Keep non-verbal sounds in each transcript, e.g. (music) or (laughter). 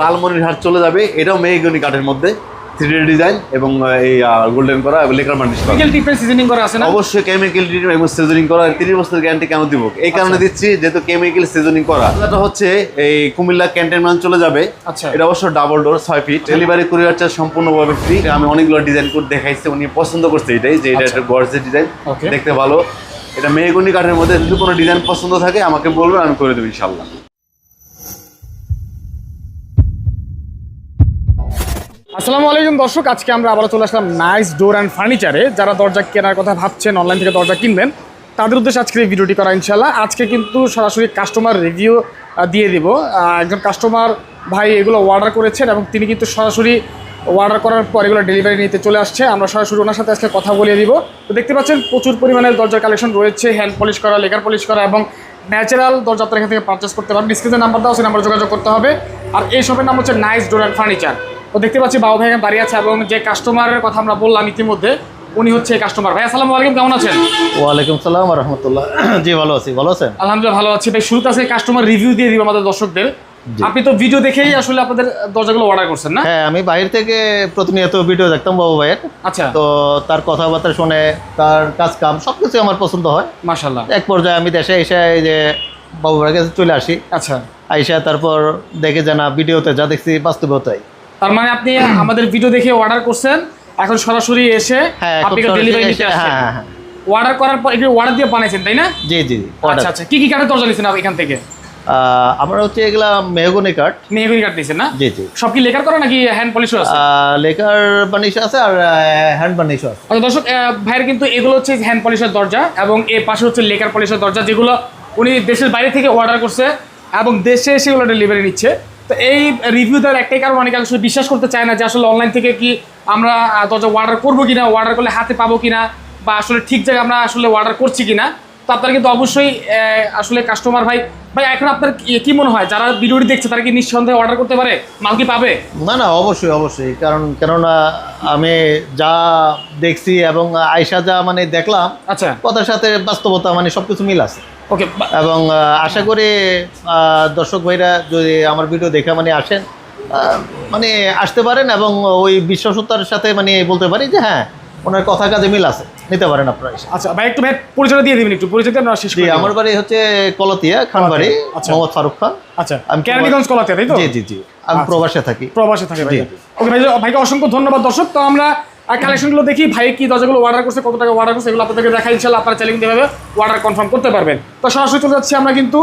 লালমনিরহাট চলে যাবে। এটাও মেহগনি কাঠের মধ্যে থ্রি ডিজাইন এবং এই গোল্ডেন করা লেকার করা। ট্রিটমেন্ট সিজনিং করা আছে না? অবশ্যই কেমিক্যাল ট্রিটমেন্ট এবং সিজনিং করা। গ্যারান্টি কেন দিব? এই কারণে দিচ্ছি যেহেতু কেমিক্যাল সিজনিং করা। এটা হচ্ছে এই কুমিল্লা ক্যান্টনমেন্ট চলে যাবে। আচ্ছা। এটা অবশ্য ডাবল ডোর ছয় ফিট ডেলিভারি কুরিয়ার চার্জ সম্পূর্ণভাবে ফ্রি আমি অনেকগুলো ডিজাইন করে দেখাইছি উনি পছন্দ করছে এটাই যে এটা আচ্ছা। একটা গর্জের ডিজাইন. দেখতে ভালো। এটা মেহগুনি কাঠের মধ্যে যদি কোনো ডিজাইন পছন্দ থাকে আমাকে বলবেন আমি করে দেবো ইনশাল্লাহ আসসালামু আলাইকুম দর্শক, আজকে আমরা আবার চলে আসলাম নাইস ডোর অ্যান্ড ফার্নিচারে যারা দরজা কেনার কথা ভাবছেন অনলাইন থেকে দরজা কিনবেন, তাদের উদ্দেশ্যে আজকে এই ভিডিওটি করা ইনশাল্লাহ আজকে কিন্তু সরাসরি কাস্টমার রিভিউ দিয়ে দিব। একজন কাস্টমার ভাই এগুলো অর্ডার করেছেন এবং তিনি কিন্তু সরাসরি অর্ডার করার পর এগুলো ডেলিভারি নিতে চলে আসছে। আমরা সরাসরি ওনার সাথে আজকে কথা বলিয়ে দিব। তো দেখতে পাচ্ছেন, প্রচুর পরিমাণে দরজার কালেকশন রয়েছে হ্যান্ড পলিশ করা, লেকার পলিশ করা এবং ন্যাচারাল দরজা আপনারা এখান থেকে পারচেস করতে পারবেন ডিসক্রিপশন নাম্বার দাও সেই নাম্বার যোগাযোগ করতে হবে। আর এই শপের নাম হচ্ছে নাইস ডোর অ্যান্ড ফার্নিচার তো দেখতে পাচ্ছি বাবু ভাই এখানে দাঁড়িয়ে আছে এবং যে কাস্টমারের কথা আমরা বললাম ইতিমধ্যে উনি হচ্ছে কাস্টমার ভাই আসসালামু আলাইকুম কেমন আছেন? ওয়ালাইকুম সালাম রহমতুল্লাহ। (clears throat) জি ভালো আছি ভালো আছেন? আলহামদুলিল্লাহ ভালো আছি। ভাই শুরুতে আছে কাস্টমার রিভিউ দিয়ে দিব আমাদের দর্শকদের। আপনি তো ভিডিও দেখেই আসলে আপনাদের দরজাগুলো অর্ডার করছেন না? হ্যাঁ আমি বাইরে থেকে প্রতিনিয়ত ভিডিও দেখতাম বাবু ভাইয়ের। আচ্ছা। তো তার কথাবার্তা শুনে তার কাজ কাম সব কিছু আমার পছন্দ হয়। মাশাল্লাহ এক পর্যায়ে আমি দেশে এসে এই যে বাবু ভাইয়ের কাছে চলে আসি। আচ্ছা। আইসা তারপর দেখে যে না ভিডিওতে যা দেখছি বাস্তবেও তাই। তার মানে আপনি আমাদের ভিডিও দেখে অর্ডার করছেন এখন সরাসরি এসে হ্যাঁ এখন আপনি ডেলিভারি নিতে হ্যাঁ আসছেন হ্যাঁ হ্যাঁ। অর্ডার করার পর এগুলো অর্ডার দিয়ে বানাইছেন তাই না? জি জি আচ্ছা আচ্ছা। কি কি কাঠের দরজা নিয়েছেন আপনি এখান থেকে? আমরা হচ্ছে এগুলা মেহগনি কাঠ। মেহগুনি কাঠ নিয়েছেন না? জি জি। সব কি লেখার করা নাকি হ্যান্ড পলিশও আছে? লেকার বানিশ আছে আর হ্যান্ড বানিশ আছে। আচ্ছা দর্শক ভাইয়ের কিন্তু এগুলো হচ্ছে হ্যান্ড পলিশের দরজা এবং এর পাশে হচ্ছে লেকার পলিশের দরজা যেগুলো উনি দেশের বাইরে থেকে অর্ডার করছে এবং দেশে এসে এগুলো ডেলিভারি নিচ্ছে। তো এই রিভিউ দেওয়ার একটাই কারণ অনেকে আসলে বিশ্বাস করতে চায় না যে আসলে অনলাইন থেকে কি আমরা দরজা অর্ডার করব কিনা অর্ডার করলে হাতে পাবো কিনা বা আসলে ঠিক জায়গায় আমরা আসলে অর্ডার করছি কিনা। তো আপনারা কিন্তু অবশ্যই আসলে কাস্টমার ভাই ভাই এখন আপনার কি- কি মনে হয়? যারা ভিডিওটি দেখছে তারা কি নিঃসন্দেহে অর্ডার করতে পারে? মাল কি পাবে? না না অবশ্যই অবশ্যই। কারণ কেননা আমি যা দেখছি এবং আয়সা যা মানে দেখলাম আচ্ছা। কথার সাথে বাস্তবতা মানে সব কিছু মিল আছে। ওকে এবং আশা করি দর্শক ভাইরা যদি আমার ভিডিও দেখে মানে আসেন মানে আসতে পারেন এবং ওই বিশ্বসতার সাথে মানে বলতে পারি যে হ্যাঁ ওনার কথা কাজে মিল আছে নিতে পারেন আপনারা আচ্ছা ভাই একটু ভাই পরিচয় দিয়ে দিবেন একটু পরিচয় আমরা শেষ করি আমার বাড়ি হচ্ছে কলতিয়া খানবাড়ি আচ্ছা। মোহাম্মদ ফারুক খান। আচ্ছা আমি কেরানীগঞ্জ কলাতে তাই তো? জি জি জি আমি আচ্ছা। প্রবাসে থাকি। প্রবাসে থাকি ভাই। ওকে ভাই ভাইকে অসংখ্য ধন্যবাদ দর্শক। তো আমরা কালেকশনগুলো দেখি ভাই কি দরজাগুলো অর্ডার করছে কত টাকা অর্ডার করছে এগুলো আপনাদেরকে দেখা ইনশাল্লাহ আপনারা চ্যালেঞ্জ দেবে অর্ডার কনফার্ম করতে পারবেন। তো সরাসরি চলে যাচ্ছি আমরা কিন্তু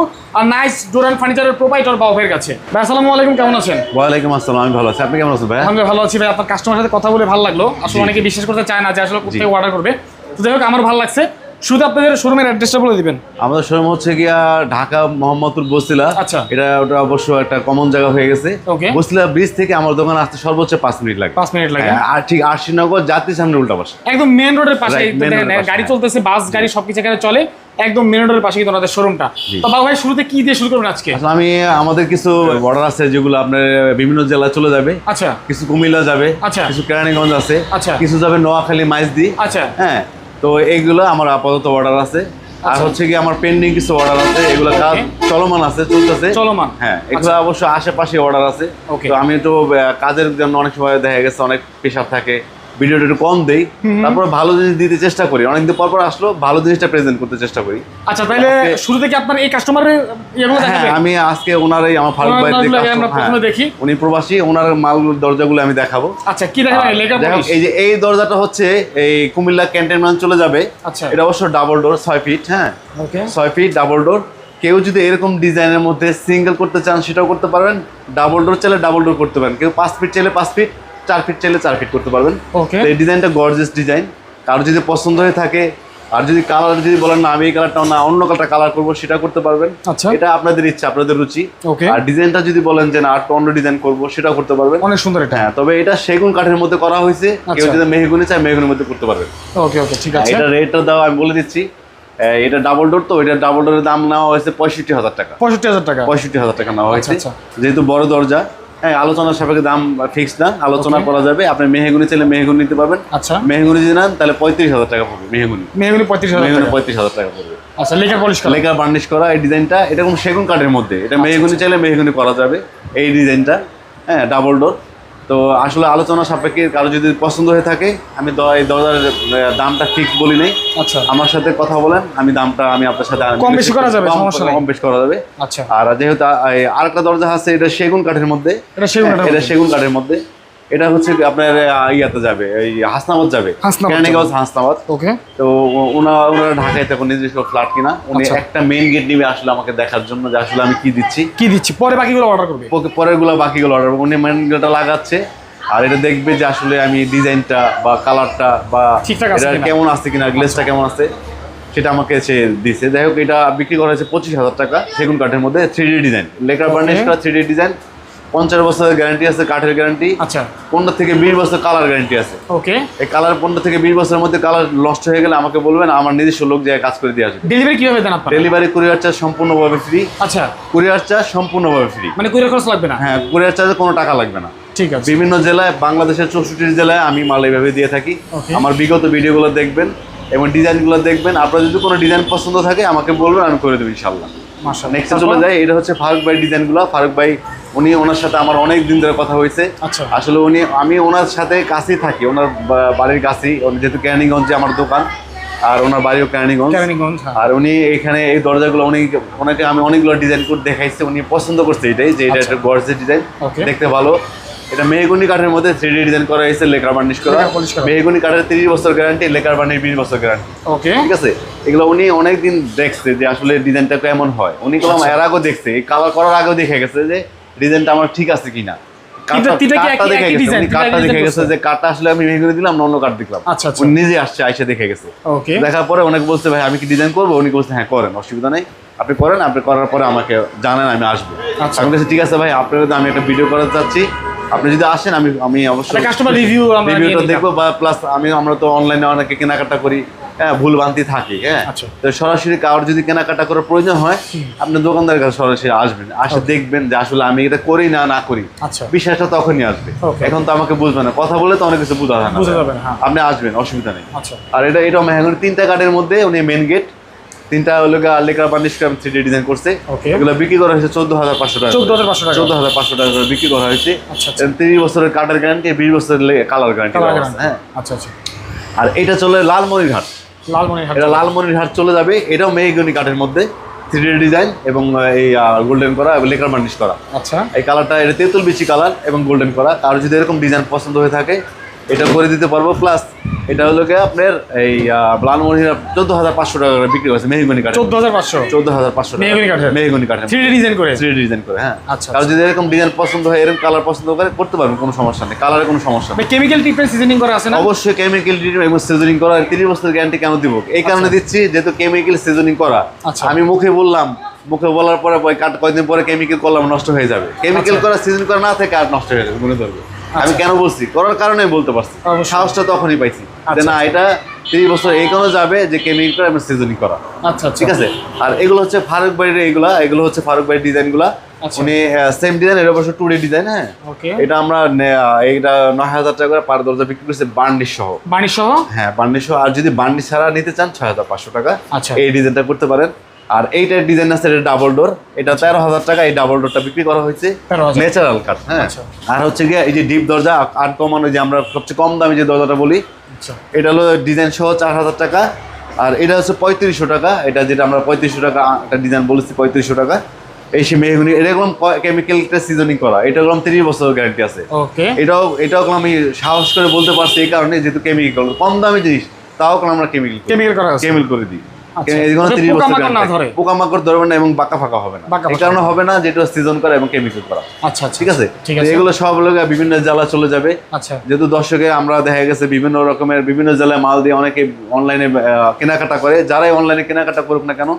নাইস ডোর অ্যান্ড ফার্নিচারের প্রোপাইটর বাবু ভাইয়ের কাছে। ভাই আসসালামু আলাইকুম কেমন আছেন? ওয়ালাইকুম আসসালাম আমি ভালো আছি। আপনি কেমন আছেন ভাই আমি ভালো আছি ভাই। আপনার কাস্টমার সাথে কথা বলে ভালো লাগল। আসলে অনেকে বিশ্বাস করতে চায় না যে আসলে কোথায় অর্ডার করবে। তো যাই হোক আমার ভালো লাগছে। শুধু আপনাদের শোরুমের অ্যাড্রেসটা বলে দিবেন। আমাদের শোরুম হচ্ছে গিয়া ঢাকা মোহাম্মদপুর বসিলা। আচ্ছা। এটা ওটা অবশ্য একটা কমন জায়গা হয়ে গেছে। বসিলা ব্রিজ থেকে আমার দোকান আসতে সর্বোচ্চ পাঁচ মিনিট লাগে। পাঁচ মিনিট লাগে হ্যাঁ, আর ঠিক আশিনগর জাতির সামনে উল্টা পাশে। একদম মেন রোডের পাশে এর পাশে, গাড়ি হ্যাঁ। চলতেছে বাস গাড়ি সবকিছু এখানে চলে। একদম মেন রোডের পাশে কিন্তু ওনাদের শোরুমটা। তো বাবু ভাই শুরুতে কি দিয়ে শুরু করবেন আজকে? আমি আমাদের কিছু বর্ডার আছে যেগুলো আপনার বিভিন্ন জেলায় চলে যাবে। আচ্ছা। কিছু কুমিল্লা যাবে আচ্ছা। কিছু কেরানীগঞ্জ আছে আচ্ছা। কিছু যাবে নোয়াখালী মাইজদি। আচ্ছা। হ্যাঁ তো এইগুলো আমার আপাতত অর্ডার আছে। আর আচ্ছা। হচ্ছে কি আমার পেন্ডিং কিছু অর্ডার আছে এগুলো কাজ চলমান আছে চলতেছে। চলমান। হ্যাঁ এগুলো অবশ্য আশেপাশে অর্ডার আছে। তো আমি তো কাজের জন্য অনেক সময় দেখা গেছে অনেক প্রেশার থাকে। ভিডিওটা একটু কম দেই। তারপর ভালো জিনিস দিতে চেষ্টা করি। অনেকদিন পর পর আসলো ভালো জিনিসটা প্রেজেন্ট করতে চেষ্টা করি। আচ্ছা তাহলে শুরু থেকে আপনার এই কাস্টমারের ইয়েগুলো হ্যাঁ দেখাবেন? আমি আজকে ওনারই আমার ফারুক ভাই আমরা প্রথমে দেখি। উনি প্রবাসী ওনার মাল দরজাগুলো আমি দেখাবো। আচ্ছা কি দেখাবেন? এই যে এই দরজাটা হচ্ছে এই কুমিল্লা ক্যান্টনমেন্ট চলে যাবে। আচ্ছা। এটা অবশ্য ডাবল ডোর ছয় ফিট হ্যাঁ। ওকে ছয় ফিট ডাবল ডোর কেউ যদি এরকম ডিজাইনের মধ্যে সিঙ্গেল করতে চান সেটাও করতে পারবেন। ডাবল ডোর চাইলে ডাবল ডোর করতে পারেন। কেউ পাঁচ ফিট চাইলে পাঁচ ফিট চার ফিট চাইলে চার ফিট করতে পারবেন। এই ডিজাইনটা গর্জিয়াস ডিজাইন কারও যদি পছন্দ হয়ে থাকে আর যদি কালার যদি বলেন না আমি এই কালারটা না অন্য কালারটা কালার করব সেটা করতে পারবেন। আচ্ছা। এটা আপনাদের ইচ্ছা আপনাদের রুচি। আর ডিজাইনটা যদি বলেন যে না আর অন্য ডিজাইন করব সেটাও করতে পারবেন। অনেক সুন্দর এটা। হ্যাঁ তবে এটা সেগুন কাঠের মধ্যে করা হয়েছে। কেউ আচ্ছা। যদি মেহগুনি চায় মেহগুনির মধ্যে করতে পারবেন। ওকে ওকে ঠিক আছে। এটা রেটটা দাও আমি বলে দিচ্ছি। এটা ডাবল ডোর তো এটা ডাবল ডোরের দাম নেওয়া হয়েছে পঁয়ষট্টি হাজার টাকা। পঁয়ষট্টি হাজার টাকা। পঁয়ষট্টি হাজার টাকা নেওয়া হয়েছে। আচ্ছা, যেহেতু বড় দরজা হ্যাঁ আলোচনার সাপেক্ষে দাম ফিক্স না আলোচনা করা যাবে। আপনি মেহেগুনি চাইলে মেহেগুনি নিতে পারবেন। আচ্ছা। মেহেগুনি যদি নেন তাহলে পঁয়ত্রিশ হাজার টাকা পড়বে মেহেগুনি। মেহেগুনি পঁয়ত্রিশ হাজার মেহগুনি পঁয়ত্রিশ হাজার টাকা পড়বে। আচ্ছা লেখা পলিশ করা। লেখা বার্নিশ করা এই ডিজাইনটা এটা কোনো সেগুন কাঠের মধ্যে। আচ্ছা, এটা মেহেগুনি চাইলে মেহেগুনি করা যাবে এই ডিজাইনটা। হ্যাঁ ডাবল ডোর তো আসলে আলোচনা সাপেক্ষে কারও যদি পছন্দ হয়ে থাকে আমি এই দরজার দামটা ঠিক বলি নাই। আচ্ছা। আমার সাথে কথা বলেন আমি দামটা আমি আপনার সাথে কম বেশি করা যাবে, সমস্যা নাই। কম বেশি করা যাবে। আচ্ছা। আর যেহেতু আরেকটা দরজা আছে এটা সেগুন কাঠের মধ্যে। এটা সেগুন কাঠের মধ্যে। এটা হচ্ছে আপনার ইয়াতে যাবে এই হাসনাবাদ যাবে। হাসনাবাদ কেরানীগঞ্জ হাসনাবাদ। ওকে। তো ওনা ওনারা ঢাকায় তখন নিজস্ব ফ্ল্যাট কিনা। উনি আচ্ছা। একটা মেইন গেট নিবে আসলে আমাকে দেখার জন্য যে আসলে আমি কি দিচ্ছি। কি দিচ্ছি? পরে বাকিগুলো অর্ডার করবে। ওকে পরেরগুলো বাকিগুলো অর্ডার উনি মেইন গেটটা লাগাচ্ছে। আর এটা দেখবে যে আসলে আমি ডিজাইনটা বা কালারটা বা ঠিকঠাক আছে কেমন আছে কিনা গ্লেসটা কেমন আছে সেটা আমাকে সে দিছে। যাই হোক এটা বিক্রি করা হয়েছে পঁচিশ হাজার টাকা সেগুন কাঠের মধ্যে three D design lacquer. Varnish করা থ্রি ডি ডিজাইন পঞ্চাশ বছরের গ্যারান্টি আছে কাঠের গ্যারান্টি আচ্ছা। পনেরো থেকে বিশ বছর কালার গ্যারান্টি আছে। ওকে এই কালার পনেরো থেকে বিশ বছরের মধ্যে কালার নষ্ট হয়ে গেলে আমাকে বলবেন আমার নিজস্ব লোক যায় কাজ করে দিয়ে আসবে। ডেলিভারি কীভাবে দেন আপনারা? ডেলিভারি কুরিয়ার চার্জ সম্পূর্ণভাবে ফ্রি আচ্ছা। কুরিয়ার চার্জ সম্পূর্ণভাবে ফ্রি মানে কুরিয়ার খরচ লাগবে না? হ্যাঁ কুরিয়ার চার্জে কোনো টাকা লাগবে না। ঠিক আছে। বিভিন্ন জেলায় বাংলাদেশের চৌষট্টি জেলায় আমি মাল এইভাবে দিয়ে থাকি। আমার বিগত ভিডিওগুলো দেখবেন এবং ডিজাইনগুলো দেখবেন। আপনার যদি কোনো ডিজাইন পছন্দ থাকে আমাকে বলবেন আমি করে দেবো ইনশাল্লাহ নেক্সটে চলে যায় এটা হচ্ছে ফারুক ভাই ডিজাইনগুলো। ফারুক ভাই উনি ওনার সাথে আমার অনেক দিন ধরে কথা হয়েছে। আচ্ছা। আসলে উনি আমি ওনার সাথে কাছেই থাকি ওনার বাড়ির কাছেই। যেহেতু ক্যানিগঞ্জে আমার দোকান আর ওনার বাড়িও ক্যানিগঞ্জ কেরানীগঞ্জ হ্যাঁ। আর উনি এখানে এই দরজাগুলো উনি ওনাকে আমি অনেকগুলো ডিজাইন করে দেখাইছি উনি পছন্দ করছে এটাই যে এটা আচ্ছা। একটা গর্জের ডিজাইন। দেখতে ভালো। এটা মেহগুনি কাঠের মধ্যে থ্রি ডিজাইন করা হয়েছে লেকার বার্নিশ করা। মেহগুনি কাঠের তিরিশ বছর গ্যারান্টি লেকার বার্নিশ বিশ বছর গ্যারান্টি ঠিক আছে? এগুলো উনি অনেকদিন দেখছে যে আসলে ডিজাইনটা কেমন হয়। উনি কলম আচ্ছা। এর আগেও দেখছে এই কালার করার আগেও দেখে গেছে যে ডিজাইনটা আমার ঠিক আছে কিনা। আচ্ছা, আচ্ছা। দেখার পরে অনেক বলছে ভাই আমি কি ডিজাইন করব? উনি বলছে হ্যাঁ করেন অসুবিধা নেই। আপনি করেন আপনি করার পরে আমাকে জানেন আমি আসব। আমি কাছে ঠিক আছে ভাই আপনার আমি একটা ভিডিও করাতে চাচ্ছি আপনি যদি আসেন আমি আমি অবশ্যই রিভিউটা দেখব বা প্লাস আমি আমরা তো অনলাইনে অনেকে কেনাকাটা করি হ্যাঁ ভুল ভ্রান্তি থাকি হ্যাঁ। আচ্ছা। তো সরাসরি কারোর যদি কেনাকাটা করার প্রয়োজন হয় আপনি দোকানদারের কাছে সরাসরি আসবেন। আসে দেখবেন যে আসলে আমি এটা করি না না করি। আচ্ছা। বিশ্বাসটা তখনই আসবে। এখন তো আমাকে বুঝবে না। কথা বলে তো অনেক কিছু বোঝা যায় না। হ্যাঁ। আপনি আসবেন অসুবিধা নেই। আচ্ছা। আর এটা এটা মেহগুনি তিনটা কাঠের মধ্যে উনি মেন গেট তিনটা হলো লেকার বার্নিশ করে থ্রি ডিজাইন করছে। এগুলো বিক্রি করা হয়েছে চোদ্দ হাজার পাঁচশো টাকা 14,500 টাকা। চোদ্দ হাজার পাঁচশো টাকা করে বিক্রি করা হয়েছে। তিরিশ বছরের কাঠের গ্যারান্টি বিশ বছরের কালার গ্যারান্টি হ্যাঁ। আচ্ছা আচ্ছা। আর এটা চলে লালমনিরহাট। লালমনিরহাট এটা লালমনিরহাট চলে যাবে। এটাও মেহগনি কাঠের মধ্যে থ্রি ডিজাইন এবং এই গোল্ডেন করা এবং লেকার বার্নিশ করা। আচ্ছা। এই কালারটা এটা তেঁতুল বিচি কালার এবং গোল্ডেন করা। আর যদি এরকম ডিজাইন পছন্দ হয়ে থাকে এটা করে দিতে পারব প্লাস এটা হলো গিয়ে আপনার এই লালমনিরা চোদ্দ হাজার পাঁচশো টাকা করে বিক্রি করছে মেহগুনি কাঠের। চোদ্দ হাজার পাঁচশো? চোদ্দ হাজার পাঁচশো মেহগনি কাঠের? মেহগুনি কাঠের। থ্রি ডিজাইন করে? থ্রি ডিজাইন করে হ্যাঁ। আচ্ছা, কারও যদি এরকম ডিজাইন পছন্দ হয় এরকম কালার পছন্দ করে করতে পারবেন কোনো সমস্যা নেই। কালারে কোনো সমস্যা নেই। কেমিক্যাল ট্রিটমেন্ট সিজনিং করা আছে না? অবশ্যই কেমিক্যাল ট্রিটমেন্ট এবং সিজনিং করা তিরিশ বছরের গ্যারান্টি কেন দিব? এই কারণে দিচ্ছি যেহেতু কেমিক্যাল সিজনিং করা। আচ্ছা। আমি মুখে বললাম মুখে বলার পরে কাট কয়েকদিন পরে কেমিক্যাল করলাম নষ্ট হয়ে যাবে। কেমিক্যাল আচ্ছা। করা সিজন করা না থেকে আর নষ্ট হয়ে যাবে মনে ধরবে। আমি কেন বলছি? করার কারণে বলতে পারছি। সাহসটা তখনই পাইছি। যে আচ্ছা। না এটা তিরিশ বছর এই কারণে যাবে যে কেমিক্যাল করা এবং সিজনিং করা। আচ্ছা আচ্ছা। ঠিক আছে? আর এগুলো হচ্ছে ফারুক বাড়ির এগুলা এগুলো হচ্ছে ফারুক বাড়ির ডিজাইনগুলা আচ্ছা। উনি সেম ডিজাইন এটা অবশ্য টু ডিজাইন হ্যাঁ? এটা আমরা এটা নয় হাজার টাকা করে পার দরজা বিক্রি করছে বার্নিশ সহ। বাণী সহ? হ্যাঁ বার্নিশ সহ। আর যদি বার্নিশ ছাড়া নিতে চান ছয় হাজার পাঁচশো টাকা। আচ্ছা। এই ডিজাইনটা করতে পারেন। আর এইটার ডিজাইন আছে এটা ডাবল ডোর এটা তেরো হাজার টাকা এই ডাবল ডোরটা বিক্রি করা হয়েছে ন্যাচারাল কাঠ হ্যাঁ। আচ্ছা। আর হচ্ছে গিয়ে এই যে ডিপ দরজা আট কমানো যে আমরা সবচেয়ে কম দামি যে দরজাটা বলি আচ্ছা। এটা হলো ডিজাইন সহ চার হাজার টাকা। আর এটা হচ্ছে পঁয়ত্রিশশো টাকা এটা যেটা আমরা পঁয়ত্রিশশো টাকা একটা ডিজাইন বলেছি পঁয়ত্রিশশো টাকা। এই সে মেহগুনি এটা এরকম কেমিক্যালটা সিজনিং করা এটা এরকম তিরিশ বছর গ্যারান্টি আছে। ওকে এটাও এটাও আমি সাহস করে বলতে পারছি এই কারণে যেহেতু কেমিক্যাল কম দামি জিনিস তাও আমরা কেমিক্যাল আছে। কেমিক্যাল করে দিই। আচ্ছা। এগুলো যাতে 30 বছর পোকামাকড় না guarantee। ধরে। পোকামাকড় ধরবে না এবং বাঁকা ফাঁকা হবে না। এই কারণে হবে। না যেটা সিজন করা এবং কেমিক্যাল করা। আচ্ছা আচ্ছা। ঠিক আছে? এগুলো সব লোক বিভিন্ন জেলা চলে যাবে। যেহেতু দর্শকে আমরা দেখা গেছে বিভিন্ন রকমের বিভিন্ন জেলায় মাল দিয়ে অনেকে অনলাইনে কেনাকাটা করে। যারাই অনলাইনে কেনাকাটা করুক না কেন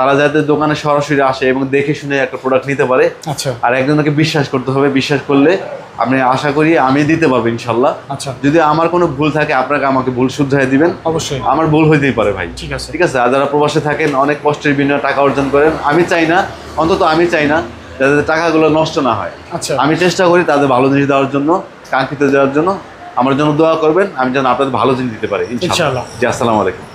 তারা যাতে দোকানে সরাসরি আসে এবং দেখে শুনে একটা প্রোডাক্ট নিতে পারে আচ্ছা। আর একজনকে বিশ্বাস করতে হবে বিশ্বাস করলে আপনি আশা করি আমি দিতে পারব ইনশাল্লাহ। আচ্ছা। যদি আমার কোনো ভুল থাকে আপনাকে আমাকে ভুল শুদ্ধায় দিবেন। অবশ্যই। আমার ভুল হইতেই পারে ভাই। ঠিক আছে। ঠিক আছে? আর যারা প্রবাসে থাকেন অনেক কষ্টের বিনিময়ে টাকা অর্জন করেন। আমি চাই না অন্তত আমি চাই না যাতে টাকাগুলো নষ্ট না হয়। আচ্ছা। আমি চেষ্টা করি তাদের ভালো জিনিস দেওয়ার জন্য কাঙ্ক্ষিত দেওয়ার জন্য। আমার জন্য দোয়া করবেন আমি যেন আপনাদের ভালো জিনিস দিতে পারি ইনশাআল্লাহ। জি আসসালামু আলাইকুম।